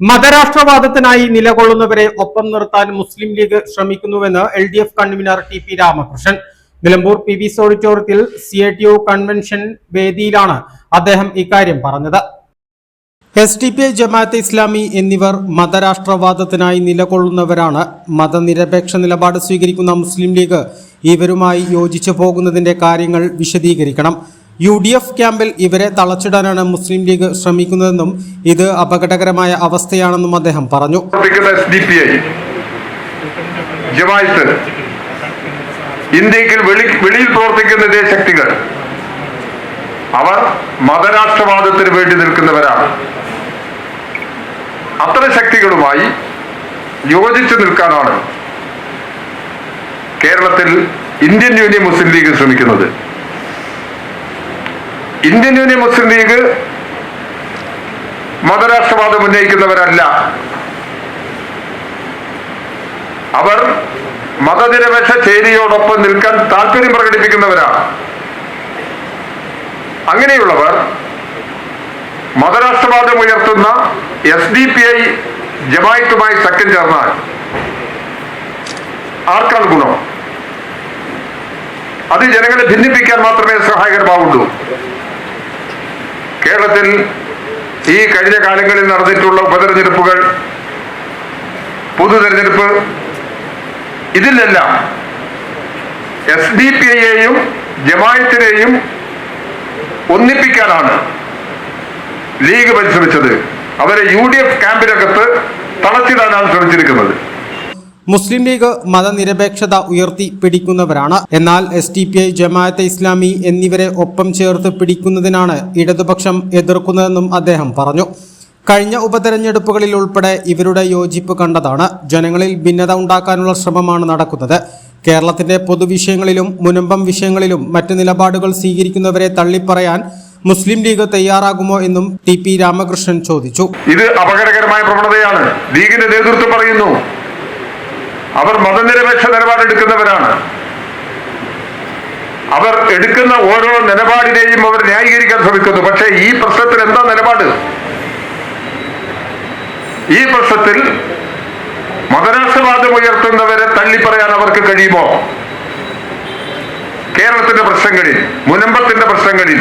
മതരാഷ്ട്രവാദത്തിനായി നിലകൊള്ളുന്നവരെ ഒപ്പം നിർത്താൻ മുസ്ലിം league ശ്രമിക്കുന്നുവെന്ന് L D F convener T P Ramakrishnan. Nilambur P V ഓഡിറ്റോറിയത്തിൽ സി എ ടി കൺവെൻഷൻ വേദിയിലാണ് അദ്ദേഹം ഇക്കാര്യം പറഞ്ഞത്. S T P I Jamaat-e Islami എന്നിവർ മതരാഷ്ട്രവാദത്തിനായി നിലകൊള്ളുന്നവരാണ്. മതനിരപേക്ഷ നിലപാട് സ്വീകരിക്കുന്ന മുസ്ലിം ലീഗ് ഇവരുമായി യോജിച്ചു പോകുന്നതിന്റെ കാര്യങ്ങൾ വിശദീകരിക്കണം. യു ഡി എഫ് ക്യാമ്പിൽ ഇവരെ തളച്ചിടാനാണ് മുസ്ലിം ലീഗ് ശ്രമിക്കുന്നതെന്നും ഇത് അപകടകരമായ അവസ്ഥയാണെന്നും അദ്ദേഹം പറഞ്ഞു. ഇന്ത്യയ്ക്ക് വെളിയിൽ പ്രവർത്തിക്കുന്ന ഇതേ ശക്തികൾ അവർ മതരാഷ്ട്രവാദത്തിന് വേണ്ടി നിൽക്കുന്നവരാണ്. അത്തരം ശക്തികളുമായി യോജിച്ചു നിൽക്കാനാണ് കേരളത്തിൽ ഇന്ത്യൻ യൂണിയൻ മുസ്ലിം ലീഗ് ശ്രമിക്കുന്നത്. ഇന്ത്യൻ യൂണിയൻ മുസ്ലിം ലീഗ് മതരാഷ്ട്രവാദം ഉന്നയിക്കുന്നവരല്ല. അവർ മതനിരപേക്ഷ ചേരിയോടൊപ്പം നിൽക്കാൻ താല്പര്യം പ്രകടിപ്പിക്കുന്നവരാണ്. അങ്ങനെയുള്ളവർ മതരാഷ്ട്രവാദം ഉയർത്തുന്ന എസ് ഡി പി ഐ ജമായത്തുമായി സഖ്യം ചേർന്നാൽ ആർക്കാണ് ഗുണം? അത് ജനങ്ങളെ ഭിന്നിപ്പിക്കാൻ മാത്രമേ സഹായകരമാവുള്ളൂ. കേരളത്തിൽ ഈ കഴിഞ്ഞ കാലങ്ങളിൽ നടന്നിട്ടുള്ള ഉപതെരഞ്ഞെടുപ്പുകൾ പൊതു തെരഞ്ഞെടുപ്പ് ഇതിലെല്ലാം എസ് ഡി പി ഐയെയും ജമായത്തിനെയും ഒന്നിപ്പിക്കാനാണ് ലീഗ് പരിശ്രമിച്ചത്. അവരെ യു ഡി എഫ് ക്യാമ്പിനകത്ത് തളച്ചിടാനാണ് ശ്രമിച്ചിരിക്കുന്നത്. മുസ്ലിം ലീഗ് മതനിരപേക്ഷത ഉയർത്തി പിടിക്കുന്നവരാണ്. എന്നാൽ S T P I Jamaat-e Islami എന്നിവരെ ഒപ്പം ചേർത്ത് പിടിക്കുന്നതിനാണ് ഇടതുപക്ഷം എതിർക്കുന്നതെന്നും അദ്ദേഹം പറഞ്ഞു. കഴിഞ്ഞ ഉപതെരഞ്ഞെടുപ്പുകളിൽ ഉൾപ്പെടെ ഇവരുടെ യോജിപ്പ് കണ്ടതാണ്. ജനങ്ങളിൽ ഭിന്നത ഉണ്ടാക്കാനുള്ള ശ്രമമാണ് നടക്കുന്നത്. കേരളത്തിന്റെ പൊതുവിഷയങ്ങളിലും മുനമ്പം വിഷയങ്ങളിലും മറ്റ് നിലപാടുകൾ സ്വീകരിക്കുന്നവരെ തള്ളിപ്പറയാൻ മുസ്ലിം ലീഗ് തയ്യാറാകുമോ എന്നും ടി പി രാമകൃഷ്ണൻ ചോദിച്ചു. ഇത് അപകടകരമായ പ്രവണതയാണ്. ലീഗിന്റെ നേതൃത്വം പറയുന്നു അവർ മതനിരപേക്ഷ നിലപാടെടുക്കുന്നവരാണ്. അവർ എടുക്കുന്ന ഓരോ നിലപാടിനെയും അവർ ന്യായീകരിക്കാൻ ശ്രമിക്കുന്നു. പക്ഷേ ഈ പ്രശ്നത്തിൽ എന്താ നിലപാട്? ഈ പ്രശ്നത്തിൽ മതരാഷ്ട്രവാദം ഉയർത്തുന്നവരെ തള്ളിപ്പറയാൻ അവർക്ക് കഴിയുമോ? കേരളത്തിന്റെ പ്രശ്നങ്ങളിൽ മുനമ്പത്തിന്റെ പ്രശ്നങ്ങളിൽ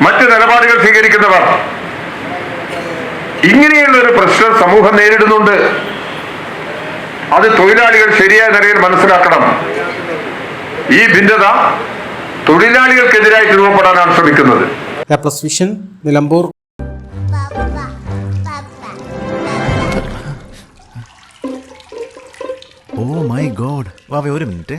മറ്റ് നിലപാടുകൾ സ്വീകരിക്കുന്നവർ. ഇങ്ങനെയുള്ള ഒരു പ്രശ്നം സമൂഹം നേരിടുന്നുണ്ട്. അത് തൊഴിലാളികൾ ശരിയായ നിലയിൽ മനസ്സിലാക്കണം. ഈ ഭിന്നത തൊഴിലാളികൾക്കെതിരായിട്ട് രൂപപ്പെടാനാണ് ശ്രമിക്കുന്നത്. Vision Nilambur. Oh my god വാവേ ഒരു minute.